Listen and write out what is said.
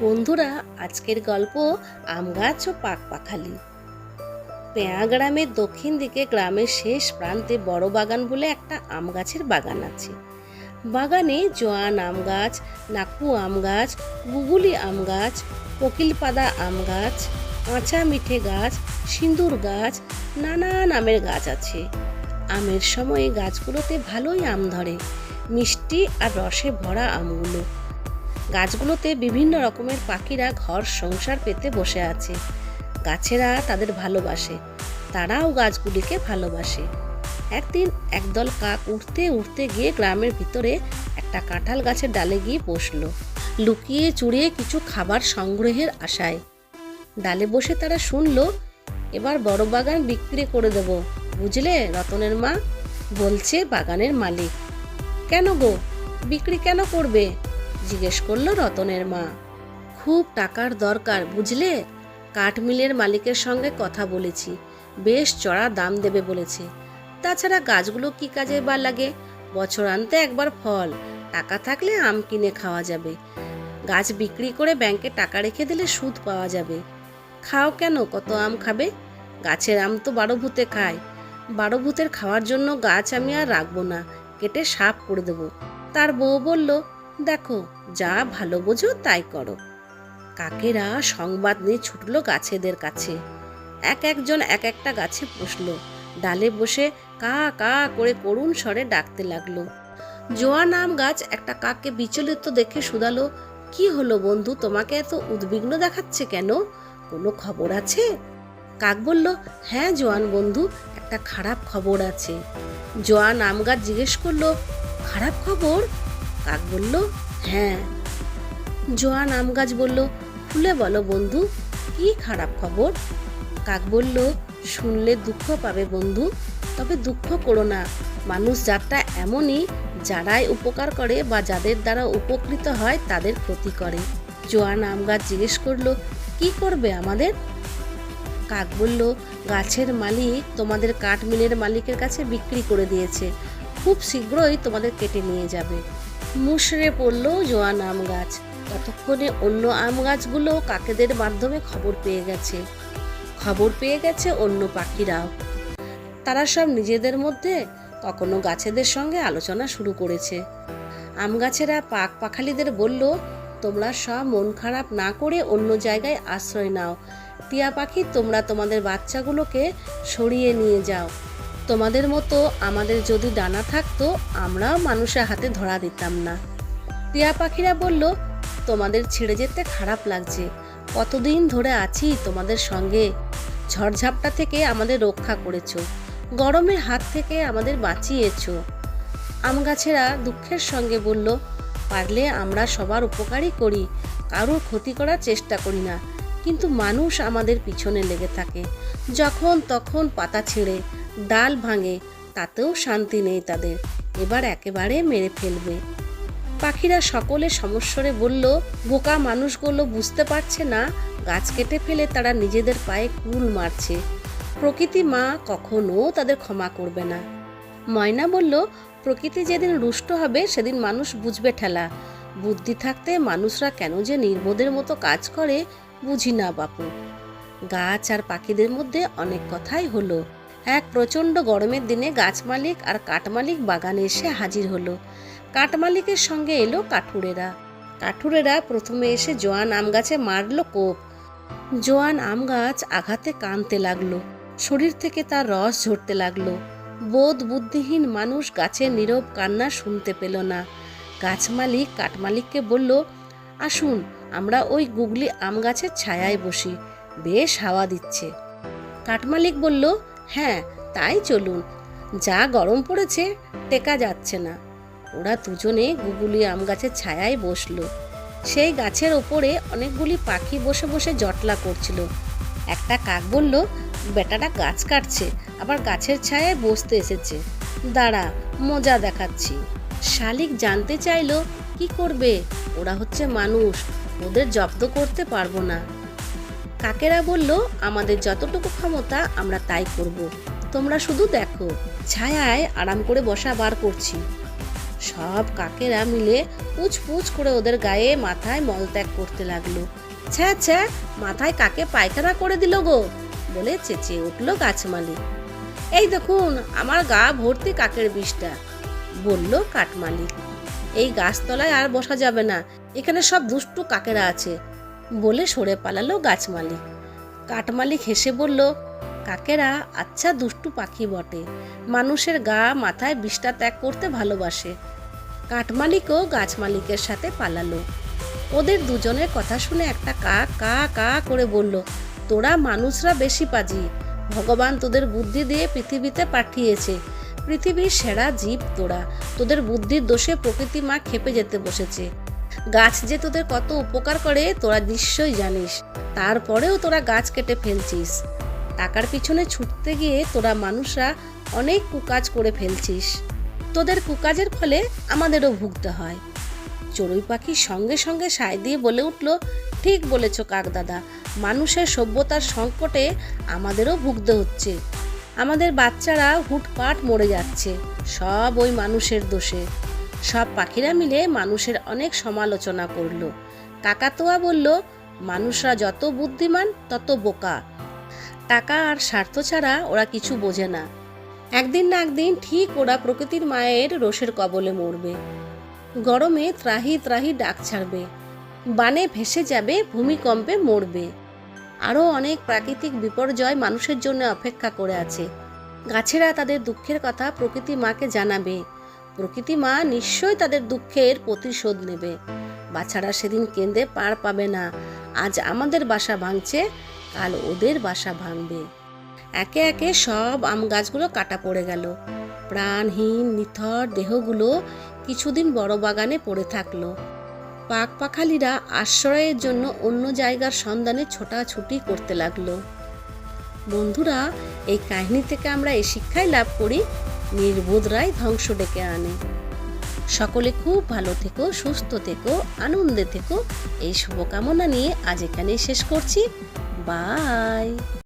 বন্ধুরা, আজকের গল্প আম গাছ ও পাক পাখালি। পেয়া গ্রামের দক্ষিণ দিকে গ্রামের শেষ প্রান্তে বড় বাগান বলে একটা আম গাছের বাগান আছে। বাগানে জোয়ান আম গাছ, নাকু আম গাছ, গুগুলি আম গাছ, কোকিলপাদা আম গাছ কাঁচা মিঠে গাছ, সিঁদুর গাছ নানান আমের গাছ আছে। আমের সময়ে গাছগুলোতে ভালোই আম ধরে। মিষ্টি আর রসে ভরা আমগুলো। গাছগুলোতে বিভিন্ন রকমের পাখিরা ঘর সংসার পেতে বসে আছে। গাছেরা তাদের ভালোবাসে। তারাও গাছগুলিকে ভালোবাসে। একদিন একদল কাক উঠতে উঠতে গিয়ে গ্রামের ভিতরে একটা কাঁঠাল গাছের ডালে গিয়ে বসল। লুকিয়ে চুড়িয়ে কিছু খাবার সংগ্রহের আশায়। ডালে বসে তারা শুনলো, এবার বড় বাগান বিক্রি করে দেব। বুঝলে, রতনের মা? বলছে বাগানের মালিক। কেন গো? বিক্রি কেন করবে? জিজ্ঞেস করল রতনের মা। খুব টাকার দরকার, বুঝলে? কাঠ মিলের মালিকের সঙ্গে কথা বলেছি। বেশ চড়া দাম দেবে বলেছে। তাছাড়া গাছগুলো কি কাজে বা লাগে? বছরান্তে একবার ফল। টাকা থাকলে আম কিনে খাওয়া যাবে। গাছ বিক্রি করে ব্যাংকে টাকা রেখে দিলে সুদ পাওয়া যাবে। খাও কেন? কত আম খাবে? গাছের আম তো বারো ভূতে খায়। বারো ভূতের খাওয়ার জন্য গাছ আমি আর রাখব না। কেটে সাফ করে দেবো। তার বউ বলল দেখো, যা ভালো বোঝো তাই করো। কাকেরা সংবাদ নিয়ে ছুটলো গাছেদের কাছে। এক একজন এক একটা গাছে বসল ডালে বসে কা কা করে করুণ স্বরে ডাকতে লাগল। জোয়ান আম গাছ একটা কাককে বিচলিত দেখে শুধালো, কি হলো বন্ধু, তোমাকে এত উদ্বিগ্ন দেখাচ্ছে কেন? কোনো খবর আছে? কাক বলল হ্যাঁ জোয়ান বন্ধু, একটা খারাপ খবর আছে। জোয়ান আম গাছ জিজ্ঞেস করল, খারাপ খবর? কাক বলল হ্যাঁ। জোয়ান আম গাছ বলল খুলে বলো বন্ধু, কি খারাপ খবর? কাক বলল, শুনলে দুঃখ পাবে বন্ধু, তবে দুঃখ করো না। মানুষ জাতটা এমনই, যারাই উপকার করে বা যাদের দ্বারা উপকৃত হয়, তাদের ক্ষতি করে। জোয়ান আম গাছ জিজ্ঞেস করল, কি করবে আমাদের? কাক বলল, গাছের মালিক তোমাদের কাঠ মিলের মালিকের কাছে বিক্রি করে দিয়েছে। খুব শীঘ্রই তোমাদের কেটে নিয়ে যাবে। মুশড়ে পড়ল জোয়ান আম গাছ। ততক্ষণে অন্য আম গাছগুলো কাকেদের মাধ্যমে খবর পেয়ে গেছে। খবর পেয়ে গেছে অন্য পাখিরাও। তারা সব নিজেদের মধ্যে কখনো গাছেদের সঙ্গে আলোচনা শুরু করেছে। আম গাছেরা পাক পাখালিদের বলল, তোমরা সব মন খারাপ না করে অন্য জায়গায় আশ্রয় নাও। টিয়া পাখি, তোমরা তোমাদের বাচ্চাগুলোকে সরিয়ে নিয়ে যাও। তোমাদের মতো আমাদের যদি ডানা থাকতো আমরাও মানুষের হাতে ধরা দিতাম না। টিয়া পাখিরা বলল, তোমাদের ছেড়ে যেতে খারাপ লাগছে। কতদিন ধরে আছি তোমাদের সঙ্গে। ঝড়ঝাপটা থেকে আমাদের রক্ষা করেছ। গরমের হাত থেকে আমাদের বাঁচিয়েছো। আম গাছেরা দুঃখের সঙ্গে বলল, পারলে আমরা সবার উপকারই করি। কারোর ক্ষতি করার চেষ্টা করি না। কিন্তু মানুষ আমাদের পিছনে লেগে থাকে। যখন তখন পাতা ছিঁড়ে ডাল ভাঙে, তাতেও শান্তি নেই তাদের। এবার একেবারে মেরে ফেলবে। পাখিরা সকলে সমস্বরে বলল, বোকা মানুষগুলো বুঝতে পারছে না, গাছ কেটে ফেলে তারা নিজেদের পায়ে কুল মারছে। প্রকৃতি মা, কখনো তাদের ক্ষমা করবে না। ময়না বলল, প্রকৃতি যেদিন রুষ্ট হবে, সেদিন মানুষ বুঝবে ঠেলা। বুদ্ধি থাকতে মানুষরা কেন যে নির্বোধের মতো কাজ করে, বুঝি না বাপু। গাছ আর পাখিদের মধ্যে অনেক কথাই হলো। এক প্রচণ্ড গরমের দিনে গাছ মালিক আর কাঠ মালিক বাগানে এসে হাজির হলো। কাঠ মালিকের সঙ্গে এলো কাঠুরেরা। কাঠুরেরা প্রথমে এসে জোয়ান আম গাছে মারলো কোপ। জোয়ান আম গাছ আঘাতে কানতে লাগল। শরীর থেকে তার রস ঝরতে লাগল। বোধ বুদ্ধিহীন মানুষ গাছের নীরব কান্না শুনতে পেল না। গাছ মালিক কাঠ মালিককে বলল, আসুন, আমরা ওই গুগলি আম গাছের ছায়ায় বসি। বেশ হাওয়া দিচ্ছে। কাঠমালিক বলল হ্যাঁ তাই চলুন। যা গরম পড়েছে, টেকা যাচ্ছে না। ওরা দুজনে গুগুলি আম গাছের ছায়ায় বসল। সেই গাছের ওপরে অনেকগুলি পাখি বসে বসে জটলা করছিল। একটা কাক বলল, বেটাটা গাছ কাটছে, আবার গাছের ছায়ায় বসতে এসেছে। দাঁড়া, মজা দেখাচ্ছি। শালিক জানতে চাইলো, কি করবে? ওরা হচ্ছে মানুষ, ওদের জব্দ করতে পারব না। কাকেরা বলল, আমাদের যতটুকু ক্ষমতা, আমরা তাই করব। তোমরা শুধু দেখো, ছায়ায় আরাম করে বসা বার করছি। সব কাকেরা মিলে পুচ পুচ করে ওদের গায়ে মাথায় মলত্যাগ করতে লাগল। ছ্যা ছ্যা, মাথায় কাকে পায়খানা করে দিল গো? বলে চেঁচিয়ে উঠল গাছমালিক এই দেখুন, আমার গা ভর্তি কাকের বিষটা, বলল কাঠমালিক এই গাছতলায় আর বসা যাবে না, এখানে সব দুষ্টু কাকেরা আছে। বলে সরে পালালো গাছ মালিক। কাঠমালিক হেসে বলল, কাকেরা আচ্ছা দুষ্টু পাখি বটে। মানুষের গা মাথায় বিষটা ত্যাগ করতে ভালোবাসে। কাঠমালিকও গাছ মালিকের সাথে পালালো। ওদের দুজনের কথা শুনে একটা কা কা কা করে বলল, তোরা মানুষরা বেশি পাজি। ভগবান তোদের বুদ্ধি দিয়ে পৃথিবীতে পাঠিয়েছে। পৃথিবীর সেরা জীব তোরা। তোদের বুদ্ধির দোষে প্রকৃতি মা খেপে যেতে বসেছে। গাছ যে তোদের কত উপকার করে, তোরা নিশ্চয়ই জানিস। তারপরেও তোরা গাছ কেটে ফেলছিস। টাকার পিছনে ছুটতে গিয়ে তোরা মানুষরা অনেক কুকাজ করে ফেলছিস। তোদের কুকাজের ফলে আমাদেরও ভুগতে হয়। চড়ুই পাখি সঙ্গে সঙ্গে সায় দিয়ে বলে উঠল, ঠিক বলেছ কাকদাদা মানুষের সভ্যতার সংকটে আমাদেরও ভুগতে হচ্ছে। আমাদের বাচ্চারা হুটপাট মরে যাচ্ছে, সব ওই মানুষের দোষে। সব পাখিরা মিলে মানুষের অনেক সমালোচনা করল। কাকাতোয়া বলল, মানুষরা যত বুদ্ধিমান, তত বোকা। টাকা আর স্বার্থ ছাড়া ওরা কিছু বোঝে না। একদিন না একদিন ঠিক ওরা প্রকৃতির মায়ের রোষের কবলে মরবে। গরমে ত্রাহি ত্রাহি ডাক ছাড়বে। বানে ভেসে যাবে, ভূমিকম্পে মরবে। আরও অনেক প্রাকৃতিক বিপর্যয় মানুষের জন্য অপেক্ষা করে আছে। গাছেরা তাদের দুঃখের কথা প্রকৃতি মাকে জানাবে। প্রকৃতি মা নিশ্চয়ই তাদের দুঃখের প্রতিশোধ নেবে। বাছারা সেদিন কেঁদে পার পাবে না। আজ আমাদের বাসা ভাঙছে, কাল ওদের বাসা ভাঙবে। একে একে সব আম গাছগুলো কাটা পড়ে গেল। প্রাণহীন, নিথর দেহগুলো কিছুদিন বড় বাগানে পড়ে থাকল। পাক পাখালিরা আশ্রয়ের জন্য অন্য জায়গার সন্ধানে ছোটাছুটি করতে লাগল। বন্ধুরা, এই কাহিনী থেকে আমরা এই শিক্ষাই লাভ করি। নির্বোধরাই ধ্বংস ডেকে আনে। সকলে খুব ভালো থেকো, সুস্থ থেকো, আনন্দে থেকো। এই শুভকামনা নিয়ে আজ এখানেই শেষ করছি। বাই।